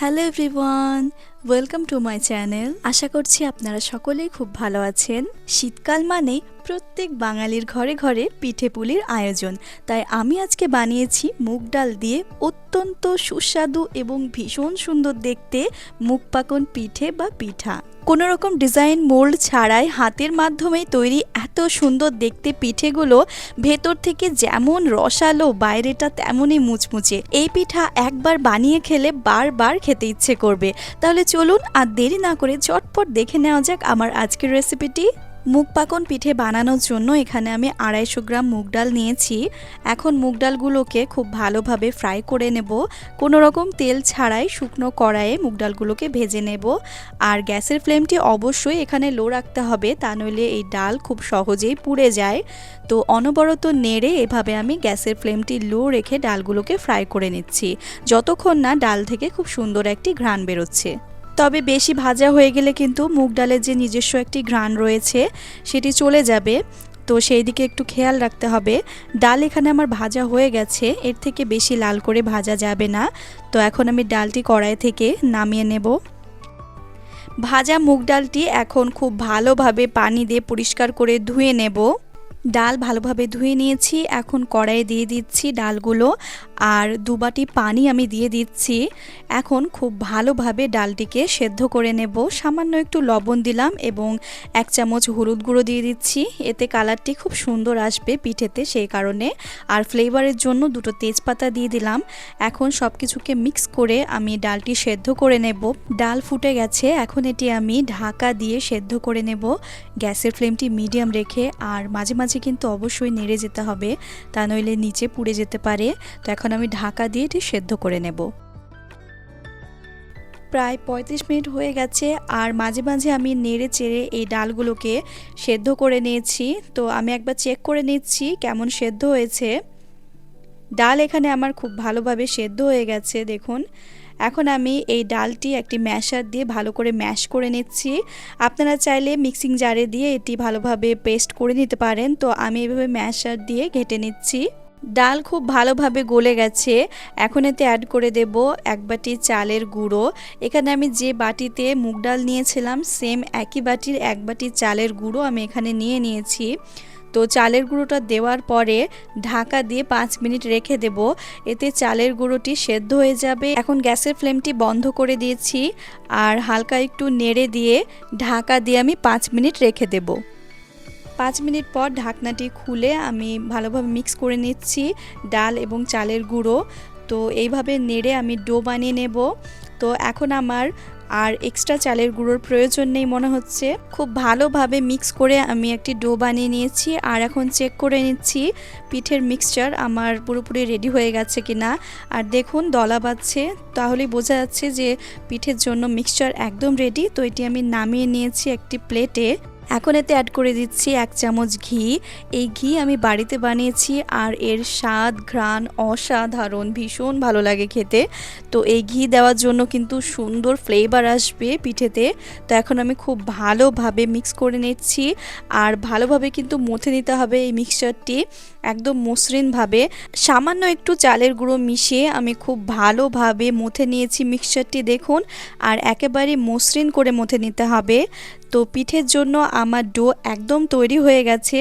Hello everyone Welcome to my channel আশা করছি আপনারা সকলেই খুব ভালো আছেন। শীতকাল মানেই প্রত্যেক বাঙালির ঘরে ঘরে পিঠে পুলির আয়োজন। তাই আমি আজকে বানিয়েছি মুগ ডাল দিয়ে অত্যন্ত সুস্বাদু এবং ভীষণ সুন্দর দেখতে মুগ পাকন পিঠে বা পিঠা। কোনো রকম ডিজাইন মোল্ড ছাড়াই হাতের মাধ্যমেই তৈরি এত সুন্দর দেখতে পিঠেগুলো ভেতর থেকে যেমন রসালো, বাইরেটা তেমনই মুচমুচে। এই পিঠা একবার বানিয়ে খেলে বারবার খেতে ইচ্ছে করবে। তাহলে চলুন আর দেরি না করে চটপট দেখে নেওয়া যাক আমার আজকের রেসিপিটি মুগ পাকন পিঠে বানানোর জন্য এখানে আমি আড়াইশো গ্রাম মুগ ডাল নিয়েছি। এখন মুগ ডালগুলোকে খুব ভালোভাবে ফ্রাই করে নেব। কোনো রকম তেল ছাড়াই শুকনো কড়াইয়ে মুগ ডালগুলোকে ভেজে নেব। আর গ্যাসের ফ্লেমটি অবশ্যই এখানে লো রাখতে হবে, তা নইলে এই ডাল খুব সহজেই পুড়ে যায়। তো অনবরত নেড়ে এভাবে আমি গ্যাসের ফ্লেমটি লো রেখে ডালগুলোকে ফ্রাই করে নিচ্ছি। যতক্ষণ না ডাল থেকে খুব সুন্দর একটি ঘ্রাণ বেরোচ্ছে। তবে বেশি ভাজা হয়ে গেলে কিন্তু মুগ ডালের যে নিজস্ব একটি ঘ্রাণ রয়েছে, সেটি চলে যাবে। তো সেই দিকে একটু খেয়াল রাখতে হবে। ডাল এখানে আমার ভাজা হয়ে গেছে, এর থেকে বেশি লাল করে ভাজা যাবে না। তো এখন আমি ডালটি কড়াই থেকে নামিয়ে নেব। ভাজা মুগ ডালটি এখন খুব ভালোভাবে পানি দিয়ে পরিষ্কার করে ধুয়ে নেব। ডাল ভালোভাবে ধুয়ে নিয়েছি, এখন কড়াইয়ে দিয়ে দিচ্ছি ডালগুলো আর দুবাটি পানি আমি দিয়ে দিচ্ছি। এখন খুব ভালোভাবে ডালটিকে সেদ্ধ করে নেব। সামান্য একটু লবণ দিলাম এবং এক চামচ হলুদ গুঁড়ো দিয়ে দিচ্ছি। এতে কালারটি খুব সুন্দর আসবে পিঠেতে সেই কারণে। আর ফ্লেভারের জন্য দুটো তেজপাতা দিয়ে দিলাম। এখন সব কিছুকে মিক্স করে আমি ডালটি সেদ্ধ করে নেব। ডাল ফুটে গেছে, এখন এটি আমি ঢাকা দিয়ে সেদ্ধ করে নেব। গ্যাসের ফ্লেমটি মিডিয়াম রেখে আর মাঝে মাঝে কিন্তু অবশ্যই নেড়ে যেতে হবে, তা নইলে নিচে পুড়ে যেতে পারে। তো এখন আমি ঢাকা দিয়ে এটি সেদ্ধ করে নেব। প্রায় পঁয়ত্রিশ মিনিট হয়ে গেছে, আর মাঝে মাঝে আমি নেড়ে চেড়ে এই ডালগুলোকে সেদ্ধ করে নিয়েছি। তো আমি একবার চেক করে নিচ্ছি কেমন সেদ্ধ হয়েছে। ডাল এখানে আমার খুব ভালোভাবে সেদ্ধ হয়ে গেছে, দেখুন। এখন আমি এই ডালটি একটি ম্যাশার দিয়ে ভালো করে ম্যাশ করে নিচ্ছি। আপনারা চাইলে মিক্সিং জারে দিয়ে এটি ভালোভাবে পেস্ট করে নিতে পারেন। তো আমি এভাবে ম্যাশার দিয়ে ঘেটে নিচ্ছি। ডাল খুব ভালোভাবে গলে গেছে। এখন এতে অ্যাড করে দেব এক বাটি চালের গুঁড়ো। এখানে আমি যে বাটিতে মুগ ডাল নিয়েছিলাম সেম একই বাটির এক বাটি চালের গুঁড়ো আমি এখানে নিয়ে নিয়েছি। তো চালের গুঁড়োটা দেওয়ার পরে ঢাকা দিয়ে পাঁচ মিনিট রেখে দেব। এতে চালের গুঁড়োটি সেদ্ধ হয়ে যাবে। এখন গ্যাসের ফ্লেমটি বন্ধ করে দিয়েছি আর হালকা একটু নেড়ে দিয়ে ঢাকা দিয়ে আমি পাঁচ মিনিট রেখে দেবো। পাঁচ মিনিট পর ঢাকনাটি খুলে আমি ভালোভাবে মিক্স করে নিচ্ছি ডাল এবং চালের গুঁড়ো। তো এইভাবে নেড়ে আমি ডো বানিয়ে নেব। তো এখন আমার আর এক্সট্রা চালের গুঁড়োর প্রয়োজন নেই মনে হচ্ছে। খুব ভালোভাবে মিক্স করে আমি একটি ডো বানিয়ে নিয়েছি আর এখন চেক করে নিচ্ছি পিঠের মিক্সচার আমার পুরোপুরি রেডি হয়ে গেছে কি না আর দেখুন দলা বাজছে, তাহলেই বোঝা যাচ্ছে যে পিঠের জন্য মিক্সচার একদম রেডি তো এটি আমি নামিয়ে নিয়েছি একটি প্লেটে এখন এতে অ্যাড করে দিচ্ছি এক চামচ ঘি। এই ঘি আমি বাড়িতে বানিয়েছি আর এর স্বাদ, ঘ্রাণ অসাধারণ, ভীষণ ভালো লাগে খেতে। তো এই ঘি দেওয়ার জন্য কিন্তু সুন্দর ফ্লেভার আসবে পিঠেতে। তো এখন আমি খুব ভালোভাবে মিক্স করে নিচ্ছি আর ভালোভাবে কিন্তু মথে নিতে হবে এই মিক্সচারটি একদম মসৃণভাবে। সামান্য একটু চালের গুঁড়ো মিশিয়ে আমি খুব ভালোভাবে মথে নিয়েছি মিক্সচারটি দেখুন। আর একেবারে মসৃণ করে মথে নিতে হবে। তো পিঠের জন্য আমার ডো একদম তৈরি হয়ে গেছে।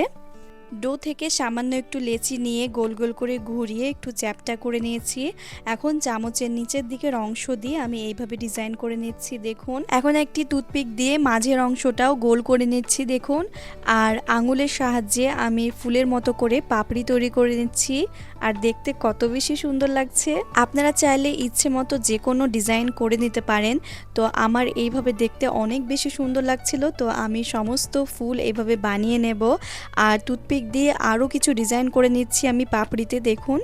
ডো থেকে সামান্য একটু লেচি নিয়ে গোল গোল করে ঘুরিয়ে একটু চ্যাপটা করে নিয়েছি। এখন চামচের নিচের দিকের অংশ দিয়ে আমি এইভাবে ডিজাইন করে নিচ্ছি, দেখুন। এখন একটি টুথপিক দিয়ে মাঝের অংশটাও গোল করে নিচ্ছি, দেখুন। আর আঙুলের সাহায্যে আমি ফুলের মতো করে পাপড়ি তৈরি করে নিচ্ছি। আর দেখতে কত বেশি সুন্দর লাগছে। আপনারা চাইলে ইচ্ছে মতো যে কোনো ডিজাইন করে নিতে পারেন। তো আমার এইভাবে দেখতে অনেক বেশি সুন্দর লাগছিল। তো আমি সমস্ত ফুল এইভাবে বানিয়ে নেব। আর টুথপিক দিক দিয়ে আরও কিছু ডিজাইন করে নিচ্ছি আমি পাপড়িতে, দেখুন।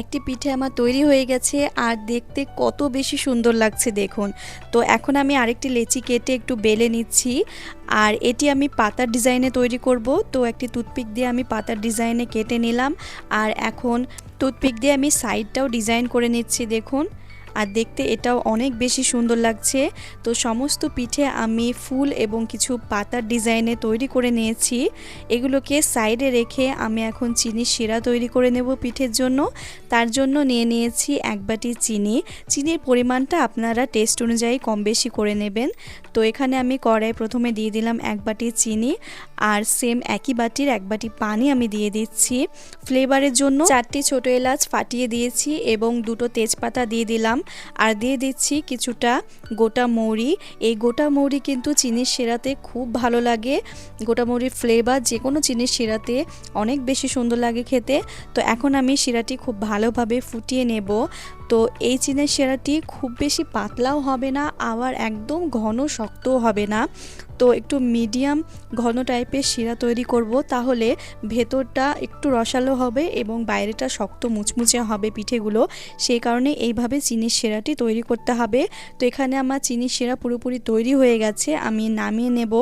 একটি পিঠে আমার তৈরি হয়ে গেছে আর দেখতে কত বেশি সুন্দর লাগছে, দেখুন। তো এখন আমি আরেকটি লেচি কেটে একটু বেলে নিচ্ছি আর এটি আমি পাতার ডিজাইনে তৈরি করব। তো একটি টুথপিক দিয়ে আমি পাতার ডিজাইনে কেটে নিলাম আর এখন টুথপিক দিয়ে আমি সাইডটাও ডিজাইন করে নিচ্ছি, দেখুন। আর দেখতে এটাও অনেক বেশি সুন্দর লাগছে। তো সমস্ত পিঠে আমি ফুল এবং কিছু পাতার ডিজাইনে তৈরি করে নিয়েছি। এগুলোকে সাইডে রেখে আমি এখন চিনির শিরা তৈরি করে নেব পিঠের জন্য। তার জন্য নিয়ে নিয়েছি এক বাটি চিনি। চিনির পরিমাণটা আপনারা টেস্ট অনুযায়ী কম বেশি করে নেবেন। তো এখানে আমি কড়াই প্রথমে দিয়ে দিলাম এক বাটি চিনি আর সেম একই বাটির এক বাটি পানি আমি দিয়ে দিচ্ছি। ফ্লেভারের জন্য চারটি ছোট এলাচ ফাটিয়ে দিয়েছি এবং দুটো তেজপাতা দিয়ে দিলাম। আর দিয়ে দিচ্ছি কিছুটা গোটা মৌরি। এই গোটা মৌরি কিন্তু চিনির শিরাতে খুব ভালো লাগে। গোটা মৌরির ফ্লেভার যে কোনো চিনির শিরাতে অনেক বেশি সুন্দর লাগে খেতে। তো এখন আমি শিরাটি খুব ভালোভাবে ফুটিয়ে নেব। তো এই চিনের শিরাটি খুব বেশি পাতলাও হবে না, আবার একদম ঘন শক্তও হবে না। তো একটু মিডিয়াম ঘন টাইপের শিরা তৈরি করব, তাহলে ভেতরটা একটু রসালো হবে এবং বাইরেটা শক্ত মুচমুচে হবে পিঠেগুলো। সেই কারণে এইভাবে চিনির শিরাটি তৈরি করতে হবে। তো এখানে আমার চিনির শিরা পুরোপুরি তৈরি হয়ে গেছে, আমি নামিয়ে নেব।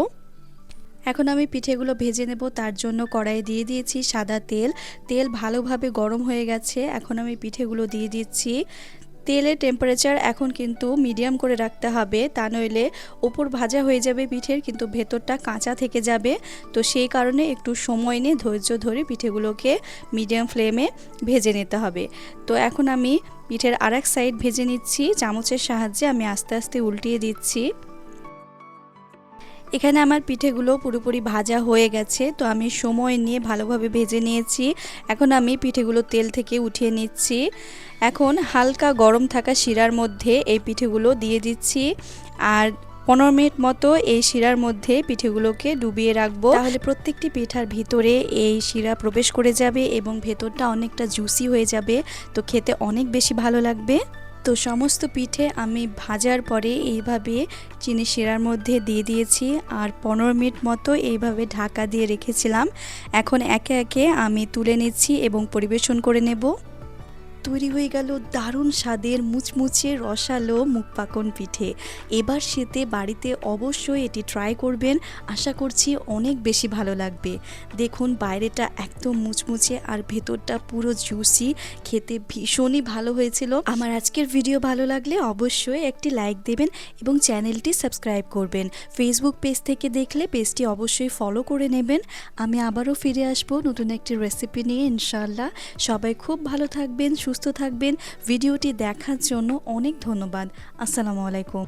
এখন আমি পিঠেগুলো ভেজে নেব, তার জন্য কড়াইয়ে দিয়ে দিয়েছি সাদা তেল। তেল ভালোভাবে গরম হয়ে গেছে, এখন আমি পিঠেগুলো দিয়ে দিচ্ছি। তেলের টেম্পারেচার এখন কিন্তু মিডিয়াম করে রাখতে হবে, তা নইলে ওপর ভাজা হয়ে যাবে পিঠের, কিন্তু ভেতরটা কাঁচা থেকে যাবে। তো সেই কারণে একটু সময় নিয়ে ধৈর্য ধরে পিঠেগুলোকে মিডিয়াম ফ্লেমে ভেজে নিতে হবে। তো এখন আমি পিঠের আরেক সাইড ভেজে নিচ্ছি, চামচের সাহায্যে আমি আস্তে আস্তে উল্টিয়ে দিচ্ছি। এখানে আমার পিঠেগুলো পুরোপুরি ভাজা হয়ে গেছে, তো আমি সময় নিয়ে ভালোভাবে ভেজে নিয়েছি। এখন আমি পিঠেগুলো তেল থেকে উঠিয়ে নিচ্ছি। এখন হালকা গরম থাকা শিরার মধ্যে এই পিঠেগুলো দিয়ে দিচ্ছি। আর পনেরো মিনিট মতো এই শিরার মধ্যে পিঠেগুলোকে ডুবিয়ে রাখব। তাহলে প্রত্যেকটি পিঠার ভিতরে এই শিরা প্রবেশ করে যাবে এবং ভেতরটা অনেকটা জুসি হয়ে যাবে, তো খেতে অনেক বেশি ভালো লাগবে। তো সমস্ত পিঠে আমি ভাজার পরে এইভাবে চিনি শিরার মধ্যে দিয়ে দিয়েছি আর পনেরো মিনিট মতো এইভাবে ঢাকা দিয়ে রেখেছিলাম। এখন একে একে আমি তুলে নিচ্ছি এবং পরিবেশন করে নেব। তৈরি হয়ে গেল দারুণ স্বাদের মুচমুচে রসালো মুখপাকন পিঠে। এবার শীতে বাড়িতে অবশ্যই এটি ট্রাই করবেন। আশা করছি অনেক বেশি ভালো লাগবে। দেখুন, বাইরেটা একদম মুচমুচে আর ভেতরটা পুরো জুসি খেতে ভীষণই ভালো হয়েছিল। আমার আজকের ভিডিও ভালো লাগলে অবশ্যই একটি লাইক দেবেন এবং চ্যানেলটি সাবস্ক্রাইব করবেন। ফেসবুক পেজ থেকে দেখলে পেজটি অবশ্যই ফলো করে নেবেন। আমি আবারও ফিরে আসব নতুন একটি রেসিপি নিয়ে ইনশাল্লাহ সবাই খুব ভালো থাকবেন সুস্থ থাকবেন। ভিডিওটি দেখার জন্য অনেক ধন্যবাদ। আসসালামু আলাইকুম।